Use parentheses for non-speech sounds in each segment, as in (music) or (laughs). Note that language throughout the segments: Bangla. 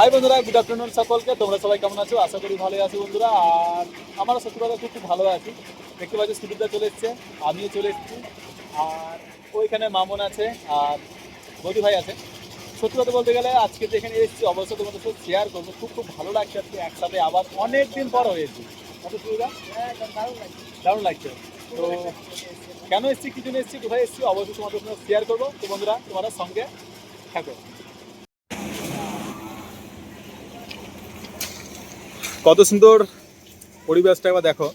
হাই বন্ধুরা গুড আফটারনুন সকলকে। তোমরা সবাই কেমন আছো? আশা করি ভালো আছো বন্ধুরা। আর আমরা সত্যি কথা খুব ভালো আছি। দেখতে পাচ্ছি সুদীপদা চলে এসছে, আমিও চলে এসেছি। আর ওইখানে মামন আছে, আর বৌদি ভাই আছে। সত্যি কথা বলতে গেলে আজকে যেখানে এসেছি, অবশ্যই তোমাদের সাথে শেয়ার করব। খুব খুব ভালো লাগছে আজকে একসাথে আবার অনেক দিন পর হয়েছি। কত সুবিধা? দারুণ লাগছে। তো কেন এসেছি, কি জন্য এসেছি, কোথায় এসেছি, অবশ্যই তোমাদের সঙ্গে শেয়ার করব। তো বন্ধুরা, তোমরা সঙ্গে থাকো। কত সুন্দর পরিবেশটা এবার দেখো।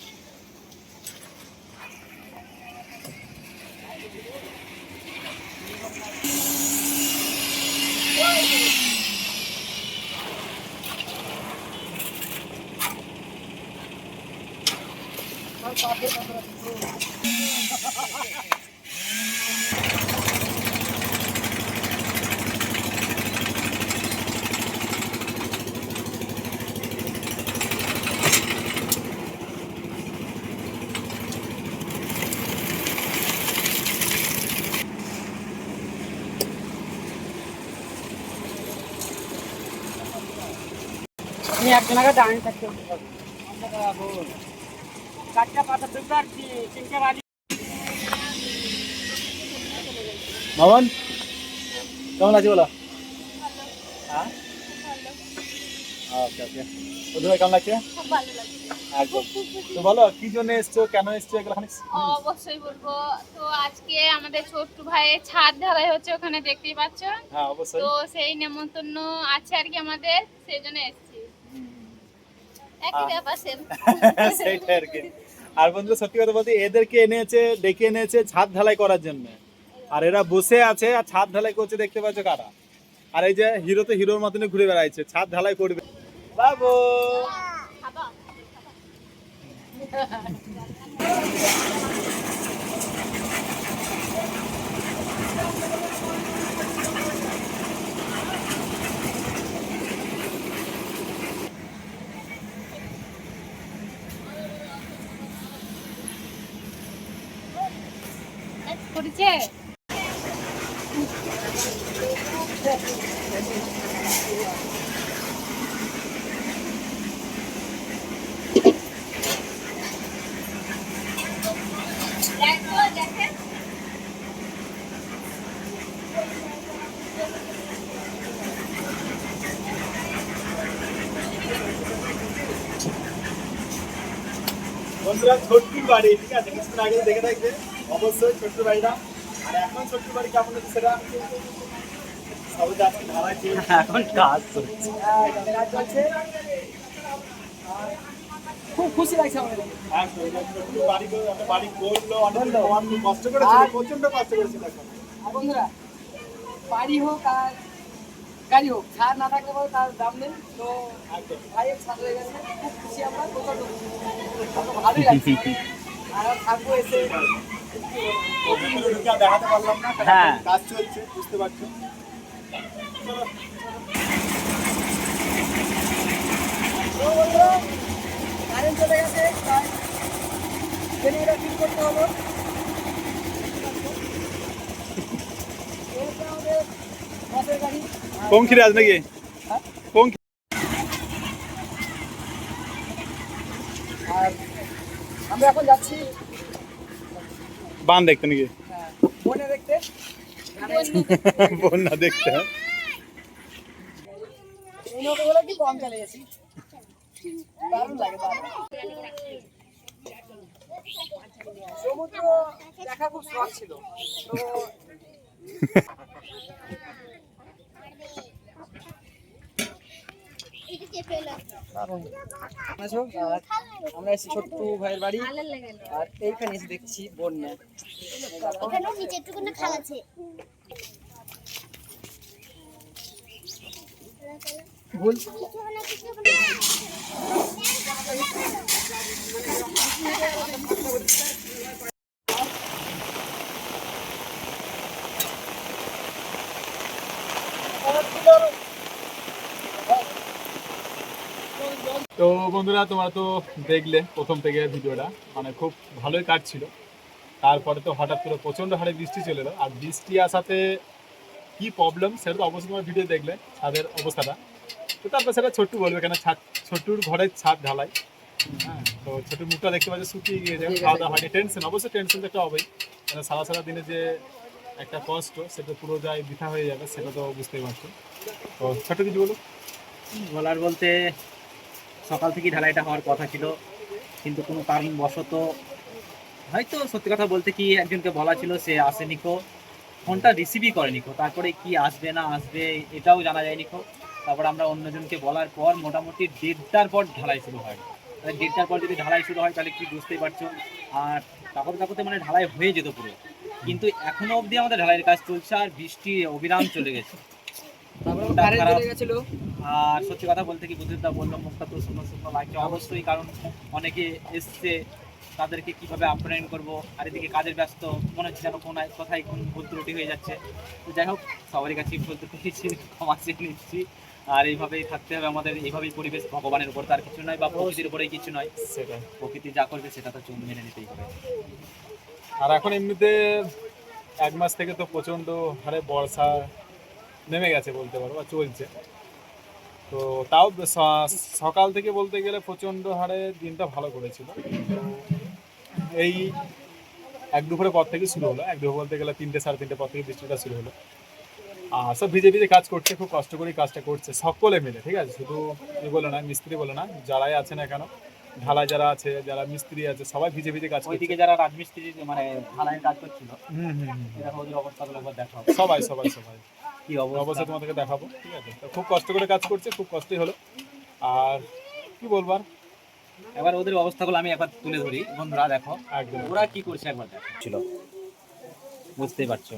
আমি একজন আগে দাঁড়িয়ে থাকতে চারটা পাতা পেপার তিনটে বাড়ি মামন কেমন আছে বলো? হ্যাঁ? কেমন লাগছে? তো বলো কি জন্য এসছো? কেন এসছো এগুলো অবশ্যই বলব। তো আজকে আমাদের ছোট্ট ভাইয়ের ছাদ ঢালাই হচ্ছে ওখানে দেখতেই পাচ্ছ। হ্যাঁ অবশ্যই। তো সেই নেমন্তন্ন আছে আর কি আমাদের সেই জন্য এসেছি। (laughs) আর কি। আর বন্ধু সত্যি কথা বলতে এদেরকে এনেছে ডেকে এনেছে ছাদ ঢালাই করার জন্য। আর এরা বসে আছে আর ছাদ ঢালাই করছে দেখতে পাচ্ছ কারা? আর এই যে হিরো তো হিরোর মতন ঘুরে বেড়াইছে ছাদ ঢালাই করবে। বাবু! খাবা (laughs) করেছে বন্ধুরা ছোট্টুর বাড়ি ঠিক আছে? কিছুদিন আগে দেখে থাকবে। অবশ্যই ছোট্টুর বাড়িটা আর এখন ছোট্টুর বাড়ি কেমন হচ্ছে সেটা? সবাই। (laughs) এখন কাজ চলছে। কাজ চলছে। খুব খুশি লাগছে আমাদের। হ্যাঁ, বাড়ি বাড়ি করল অনেক কষ্ট করেছিল আর- প্রচণ্ড কষ্ট করেছিল এখন আর বন্ধুরা বাড়ি হোক আর গাড়ি হোক ছাদ না থাকলে পরে তার দাম নেই। তো একদম। ভাইয়ের ছাদ হয়ে গেছে। খুব খুশি আমরা প্রচণ্ড আমার ভালোই লাগছে। (laughs) আর থাকব এসে। দেখাতে পারলাম না হ্যাঁ। কাজ চলছে বুঝতে পারছ কারেন্ট চলে গেছে করতে হলো নাকি হ্যাঁ? পঙ্খি আর আমরা এখন যাচ্ছি বান দেখতে নাকি? বন্যা দেখতে হ্যাঁ? সমুদ্র দেখা খুব শখ ছিল তো আছো? আর আমরা এসেছি ছোট্ট ভাইয়ের বাড়ি আর এইখানে এসে দেখছি বন্যা। এখানে নিচে একটু খাল আছে। ভুল? তো বন্ধুরা তোমরা তো দেখলে প্রথম থেকে ভিডিওটা। মানে খুব ভালোই কাটছিল। তারপরে তো হঠাৎ করে প্রচণ্ড হারে বৃষ্টি চলে এলো। আর বৃষ্টি আসাতে কি প্রবলেম সেটা তো অবশ্যই তোমার ভিডিও দেখলে তাদের অবস্থাটা। তো তারপর সেটা ছোট্টু বলবে কেন ছাদ ছোট্টুর ঘরের ছাদ ঢালাই। হ্যাঁ তো ছোট্টুর মুখটা দেখতে পাচ্ছি শুকিয়ে গিয়েছে। খাওয়া দাওয়া হয়নি। টেনশন অবশ্যই টেনশন তো একটা হবেই। কেন সারা সারা দিনে যে একটা কষ্ট সেটা পুরো যায় বৃথা হয়ে যাবে সেটা তো বুঝতেই পারছ। তো ছোট কিছু বলো। বলার বলতে সকাল থেকেই ঢালাইটা হওয়ার কথা ছিল কিন্তু কোনো কারণবশত হয়তো সত্যি কথা বলতে কি একজনকে বলা ছিল সে আসেনি কো ফোনটা রিসিভই করেনি কো তারপরে কি আসবে না আসবে এটাও জানা যায়নি কো তারপর আমরা অন্যজনকে বলার পর মোটামুটি দেড়টার পর ঢালাই শুরু হয়। তাহলে দেড়টার পর যদি ঢালাই শুরু হয় তাহলে কি বুঝতেই পারছ? আর কাপড় কাপড়তে মানে ঢালাই হয়ে যেত পুরো। কিন্তু এখনও অবধি আমাদের ঢালাইয়ের কাজ চলছে আর বৃষ্টি অবিরাম চলে গেছে। আর সত্যি কথা বলতে কি বুদ্ধিদা বলল মুখটা তো শুকনো শুকনো লাগছে। অবশ্যই কারণ অনেকে এসছে তাদেরকে কীভাবে আপ্যায়ন করব আর এদিকে কাজের ব্যস্ত মনে হচ্ছে যেন কোন কোথায় কোন ভুল ত্রুটি হয়ে যাচ্ছে। তো যাই হোক সবারই কাছে ভুল ত্রুটি ক্ষমা চেয়ে নিচ্ছি। আর এইভাবেই থাকতে হবে আমাদের এইভাবেই পরিবেশ ভগবানের উপর তার কিছু নয় বা প্রকৃতির উপরেই কিছু নয়। সেটা প্রকৃতি যা করবে সেটা তো চুন মেনে নিতেই হবে। আর এখন এমনিতে এক মাস থেকে তো প্রচণ্ড হারে বর্ষা নেমে গেছে বলতে পারো বা চলছে। তো তাও সকাল থেকে বলতে গেলে প্রচণ্ড হারে দিনটা ভালো করেছিল। এই এক দুপুরের পর থেকে শুরু হলো। এক দুপুর বলতে গেলে তিনটে সাড়ে তিনটে পর থেকে বৃষ্টিটা শুরু হলো। আর সব ভিজে ভিজে কাজ করছে খুব কষ্ট করেই কাজটা করছে সকলে মিলে ঠিক আছে? শুধু এ বলে না মিস্ত্রি বলে না যারাই আছে না কেন ঢালাই যারা আছে যারা মিস্ত্রি আছে সবাই ভিজে ভিজে কাজ করছে। ওইদিকে যারা রাজমিস্ত্রি মানে ঢালাইয়ের কাজ করছিল হুম হুম হুম অবস্থাগুলো একবার দেখো সবাই সবাই সবাই। কি অবস্থা? তোমাদেরকে দেখাবো ঠিক আছে? তো খুব কষ্ট করে কাজ করছে খুব কষ্টই হলো। আর কি বলব আর? এবার ওদের অবস্থাগুলো আমি একবার তুলে ধরি। বন্ধুরা দেখো একদম। ওরা কি করছে একবার দেখো। ছিল। বুঝতেই পারছ।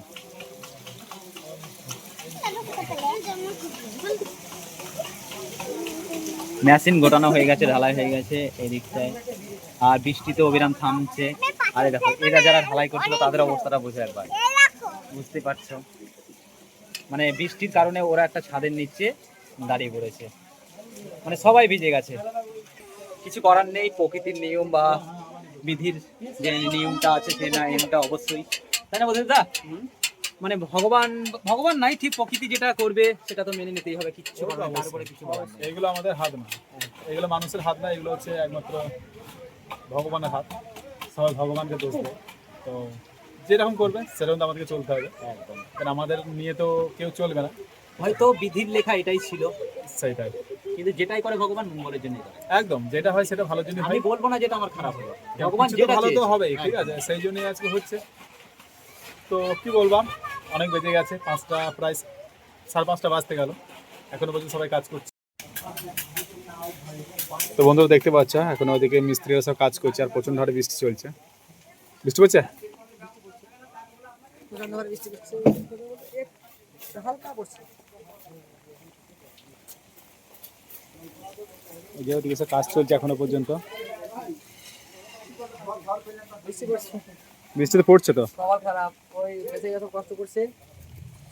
মেশিন গোটানো হয়ে গেছে ঢালাই হয়ে গেছে এই দিকটায় আর বৃষ্টিতে অবিরাম থামছে। আরে দেখো এরা যারা ঢালাই করছিল তাদের অবস্থাটা বুঝে একবার। বুঝতে পারছ। মানে বৃষ্টির কারণে ওরা একটা ছাদের নিচে দাঁড়িয়ে পড়েছে। মানে সবাই ভিজে গেছে। কিছু করার নেই প্রকৃতির নিয়ম বা বিধির যে নিয়মটা আছে সে না নিয়মটা অবশ্যই। তাই না বলতে দা মানে ভগবান ভগবান নাই ঠিক প্রকৃতি যেটা করবে সেটা তো মেনে নিতেই হবে কিছু এগুলো আমাদের হাত না। এগুলো মানুষের হাত না এগুলো হচ্ছে একমাত্র ভগবানের হাত। সবাই ভগবানকে দোষ তো যেরকম করবে সেরকম তো আমাদেরকে চলতে হবে। কারণ আমাদের নিয়ে তো কেউ চলবে না। হয়তো বিধির লেখা এটাই ছিল। সেটাই কিন্তু যেটাই করে ভগবান মঙ্গলের জন্য একদম যেটা হয় সেটা ভালো জন্য আমি বলব না যেটা আমার খারাপ হবে। ভগবান ভগবান যেটা ভালো তো। হবেই ঠিক আছে সেই জন্যই আজকে হচ্ছে। তো কি বলবাম অনেক বেজে গেছে পাঁচটা প্রায় সাড়ে পাঁচটা বাজতে গেল। এখনও পর্যন্ত সবাই কাজ করছে। তো বন্ধুরা দেখতে পাচ্ছ এখন ওদিকে মিস্ত্রিরা সব কাজ করছে আর প্রচণ্ড হারে বৃষ্টি চলছে। বৃষ্টি পড়ছে হারে বৃষ্টি হালকা পড়ছে। কাজ চলছে এখনও পর্যন্ত। বৃষ্টি তো পড়ছে তো? কপাল খারাপ। ওই বেঁচে যত কষ্ট করছে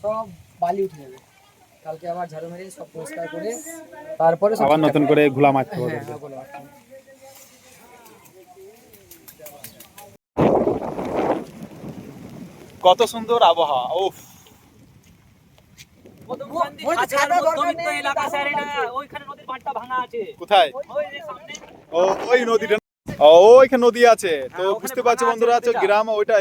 সব বালি উঠে যাবে। কালকে আবার ঝাড়ু মেরে সব পরিষ্কার করে তারপরে আবার নতুন করে ঘোলা মারতে হবে হ্যাঁ, হ্যাঁ, বলে রাখলাম। কত সুন্দর আবহাওয়া ওফ বলছি ছাতা দরকার মধ্যবিত্ত নেই, এলাকা স্যার এটা দাদা। ওইখানে নদীর সুন্দর আবহাওয়া আছে কোথায়? ওই ও নদীটা। ও ওইখানে নদী আছে। তো হ্যাঁ, বুঝতে পারছ আছে বন্ধুরা গ্রাম ওইটা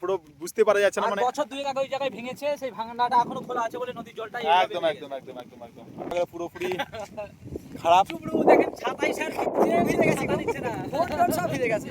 পুরো বুঝতে পারা যাচ্ছে না মানে বছর দুয়েক আগে ওই জায়গায় ভেঙেছে সেই ভাঙাটা এখনও খোলা আছে বলে নদীর জলটা একদম একদম একদম একদম একদম। পুরোপুরি খারাপ। দেখেন ভিজে ভিজে গেছে।